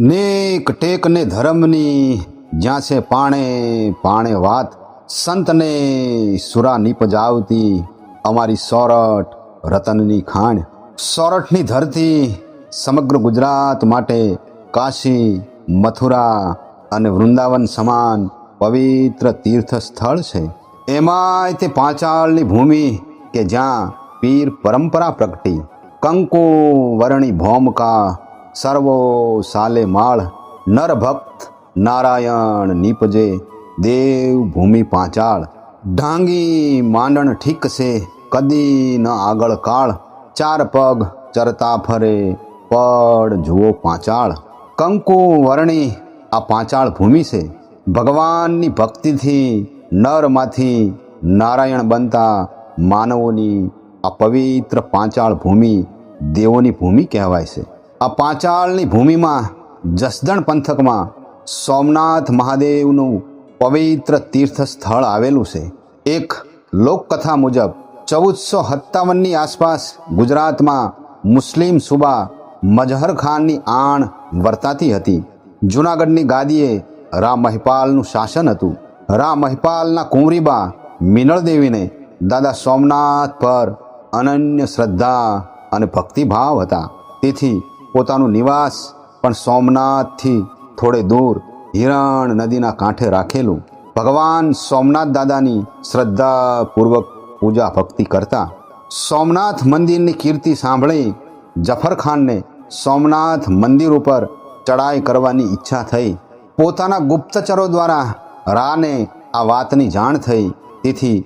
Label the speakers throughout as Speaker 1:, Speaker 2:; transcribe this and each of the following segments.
Speaker 1: નેક ટેક ને ધર્મની જ્યાં છે પાણે પાણે વાત, સંતને સુરા નીપજાવતી અમારી સોરઠ રતનની ખાણ. સોરઠની ધરતી સમગ્ર ગુજરાત માટે કાશી, મથુરા અને વૃંદાવન સમાન પવિત્ર તીર્થ સ્થળ છે. એમાંય તે પાંચાળની ભૂમિ કે જ્યાં પીર પરંપરા પ્રગટી. કંકુ વર્ણી ભૌમકા સર્વો સાલે માળ, નર ભક્ત નારાયણ નીપજે, દેવ ભૂમિ પાંચાળ, ઢાંગી માંડણ ઠીક છે કદી ન આગળ કાળ, ચાર પગ ચરતા ફરે, પડ જુઓ પાંચાળ. કંકુ વર્ણી, આ પાંચાળ ભૂમિ છે. ભગવાનની ભક્તિથી નરમાંથી નારાયણ બનતા માનવોની આ પવિત્ર પાંચાળ ભૂમિ દેવોની ભૂમિ કહેવાય છે. આ પાંચાળની ભૂમિમાં જસદણ પંથકમાં સોમનાથ મહાદેવનું પવિત્ર તીર્થ સ્થળ આવેલું છે. એક લોકકથા મુજબ, ચૌદસો સત્તાવનની આસપાસ ગુજરાતમાં મુસ્લિમ સુબા મજહર ખાનની આણ વર્તાતી હતી. જૂનાગઢની ગાદીએ રા મહિપાલનું શાસન હતું. રા મહિપાલના કુંવરીબા મિનળદેવીને દાદા સોમનાથ પર અનન્ય શ્રદ્ધા અને ભક્તિભાવ હતા. તેથી પોતાનું નિવાસ પણ સોમનાથથી થોડે દૂર, હિરણ નદીના કાંઠે રાખેલું. ભગવાન સોમનાથ દાદાની શ્રદ્ધાપૂર્વક પૂજા ભક્તિ કરતા સોમનાથ મંદિરની કીર્તિ સાંભળી જફર ખાનને સોમનાથ મંદિર ઉપર ચડાઈ કરવાની ઈચ્છા થઈ. પોતાના ગુપ્તચરો દ્વારા રાને આ વાતની જાણ થઈ. તેથી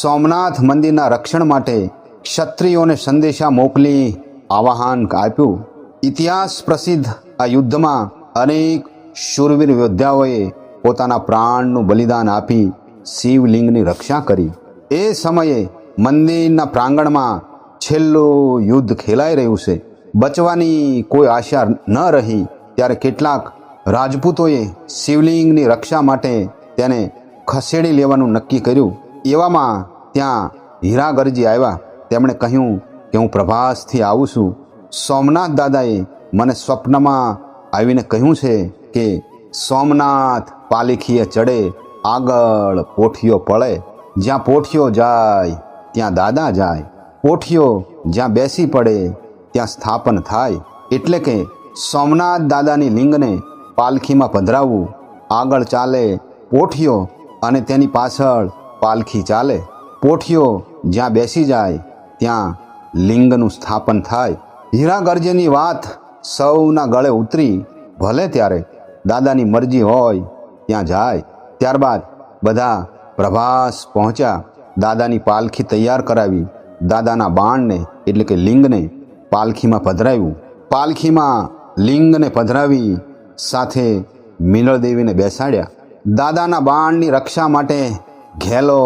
Speaker 1: સોમનાથ મંદિરના રક્ષણ માટે ક્ષત્રિયોને સંદેશા મોકલી આવાહન આપ્યું. ઇતિહાસ પ્રસિદ્ધ આ યુદ્ધમાં અનેક શૂરવીર યોદ્ધાઓએ પોતાના પ્રાણનું બલિદાન આપી શિવલિંગની રક્ષા કરી. એ સમયે મંદિરના પ્રાંગણમાં છેલ્લું યુદ્ધ ખેલાઈ રહ્યું છે. બચવાની કોઈ આશા ન રહી ત્યારે કેટલાક રાજપૂતોએ શિવલિંગની રક્ષા માટે તેને ખસેડી લેવાનું નક્કી કર્યું. એવામાં ત્યાં હીરાગરજી આવ્યા. તેમણે કહ્યું કે હું પ્રભાસથી આવું છું. સોમનાથ દાદાએ મને સ્વપ્નમાં આવીને કહ્યું છે કે સોમનાથ પાલિખીએ ચડે, આગળ પોઠિયો પડે. જ્યાં પોઠિયો જાય, ત્યાં દાદા જાય. પોઠિયો જ્યાં બેસી પડે, ત્યાં સ્થાપન થાય. એટલે કે સોમનાથ દાદાની લિંગને પાલખીમાં પધરાવવું. આગળ ચાલે પોઠિયો અને તેની પાછળ પાલખી ચાલે. પોઠિયો જ્યાં બેસી જાય, ત્યાં લિંગનું સ્થાપન થાય. હીરાગર્જની વાત સૌના ગળે ઉતરી, ભલે ત્યારે દાદાની મરજી હોય, ત્યાં જાય. ત્યારબાદ બધા પ્રભાસ પહોંચ્યા, દાદાની પાલખી તૈયાર કરાવી, દાદાના બાણને, એટલે કે લિંગને, પાલખીમાં પધરાવ્યું. પાલખીમાં લિંગને પધરાવી, સાથે મિનળદેવીને બેસાડ્યા. દાદાના બાણની રક્ષા માટે ઘેલો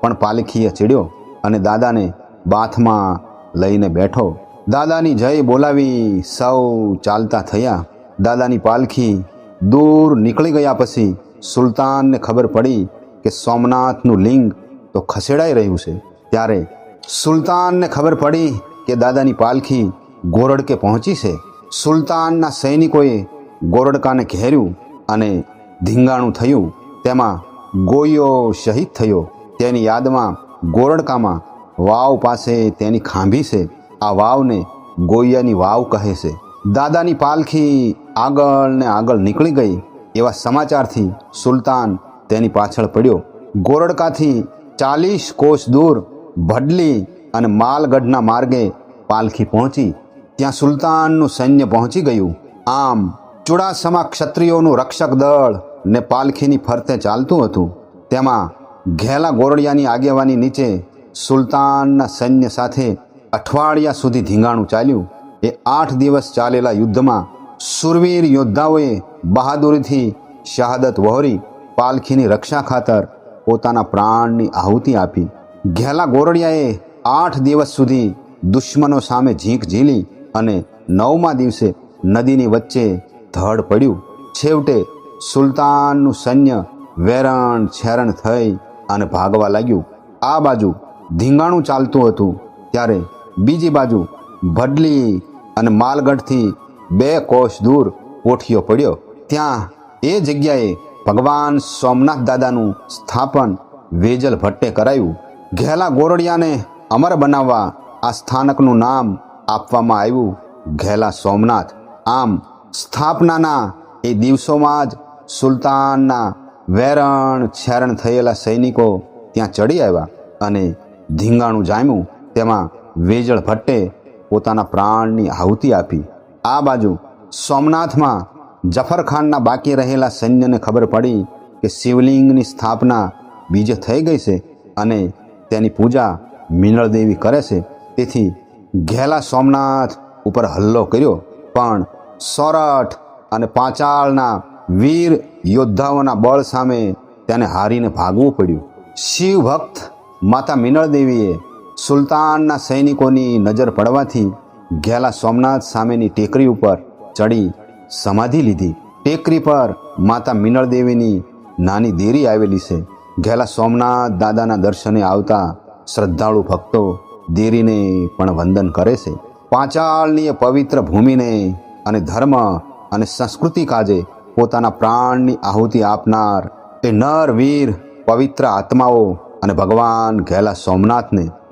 Speaker 1: પણ પાલખીએ ચડ્યો અને દાદાને બાથમાં લઈને બેઠો. દાદાની જય બોલાવી સૌ ચાલતા થયા. દાદાની પાલખી દૂર નીકળી ગયા પછી સુલતાનને ખબર પડી કે સોમનાથનું લિંગ તો ખસેડાઈ રહ્યું છે. ત્યારે સુલતાનને ખબર પડી કે દાદાની પાલખી ગોરડકે પહોંચી છે. સુલતાનના સૈનિકોએ ગોરડકાને ઘેર્યું અને ધીંગાણું થયું. તેમાં ગોયો શહીદ થયો. તેની યાદમાં ગોરડકામાં વાવ પાસે તેની ખાંભી છે. આ વાવને ગોયાની વાવ કહે છે. દાદાની પાલખી આગળ ને આગળ નીકળી ગઈ એવા સમાચારથી સુલતાન તેની પાછળ પડ્યો. ગોરડકાથી ચાલીસ કોષ દૂર ભડલી અને માલગઢના માર્ગે પાલખી પહોંચી. ત્યાં સુલતાનનું સૈન્ય પહોંચી ગયું. આમ ચુડાસમા ક્ષત્રિયોનું રક્ષક દળ ને પાલખીની ફરતે ચાલતું હતું. તેમાં ઘેલા ગોરડિયાની આગેવાની નીચે સુલતાનના સૈન્ય સાથે અઠવાડિયા સુધી ધીંગાણું ચાલ્યું. એ આઠ દિવસ ચાલેલા યુદ્ધમાં સુરવીર યોદ્ધાઓએ બહાદુરીથી શહાદત વહોરી. પાલખીની રક્ષા ખાતર પોતાના પ્રાણની આહુતિ આપી. ઘેલા ગોરડિયાએ આઠ દિવસ સુધી દુશ્મનો સામે ઝીંક ઝીલી અને નવમા દિવસે નદીની વચ્ચે ધડ પડ્યું. છેવટે સુલતાનનું સૈન્ય વેરણ છેરણ થઈ અને ભાગવા લાગ્યું. આ બાજુ ધીંગાણું ચાલતું હતું ત્યારે બીજી બાજુ ભડલી અને માલગઢથી બે કોષ દૂર કોઠીઓ પડ્યો. ત્યાં એ જગ્યાએ ભગવાન સોમનાથ દાદાનું સ્થાપન વેજલ ભટ્ટે કરાયું. ઘેલા ગોરડિયાને અમર બનાવવા આ સ્થાનકનું નામ આપવામાં આવ્યું. ઘેલા સોમનાથ. આમ સ્થાપનાના એ દિવસોમાં જ સુલતાનના વેરણ છેરણ થયેલા સૈનિકો ત્યાં ચડી આવ્યા અને ધીંગાણું જામ્યું. તેમાં વેજળ ભટ્ટે પોતાના પ્રાણની આહુતિ આપી. આ બાજુ સોમનાથમાં જફરખાનના બાકી રહેલા સૈન્યને ખબર પડી કે શિવલિંગની સ્થાપના બીજે થઈ ગઈ છે અને તેની પૂજા મિનળદેવી કરે છે. તેથી ઘેલા સોમનાથ ઉપર હલ્લો કર્યો, પણ સોરઠ અને પાંચાળના વીર યોદ્ધાઓના બળ સામે તેને હારીને ભાગવું પડ્યું. શિવ ભક્ત માતા મિનળદેવીએ સુલતાનના સૈનિકોની નજર પડવાથી ઘેલા સોમનાથ સામેની ટેકરી ઉપર ચડી સમાધિ લીધી. ટેકરી પર માતા મિનળદેવીની નાની દેરી આવેલી છે. ઘેલા સોમનાથ દાદાના દર્શને આવતા શ્રદ્ધાળુ ભક્તો દેરીને પણ વંદન કરે છે. પાંચાળની પવિત્ર ભૂમિને અને ધર્મ અને સંસ્કૃતિ કાજે પોતાના પ્રાણની આહુતિ આપનાર એ નર વીર પવિત્ર આત્માઓ અને ભગવાન ઘેલા સોમનાથને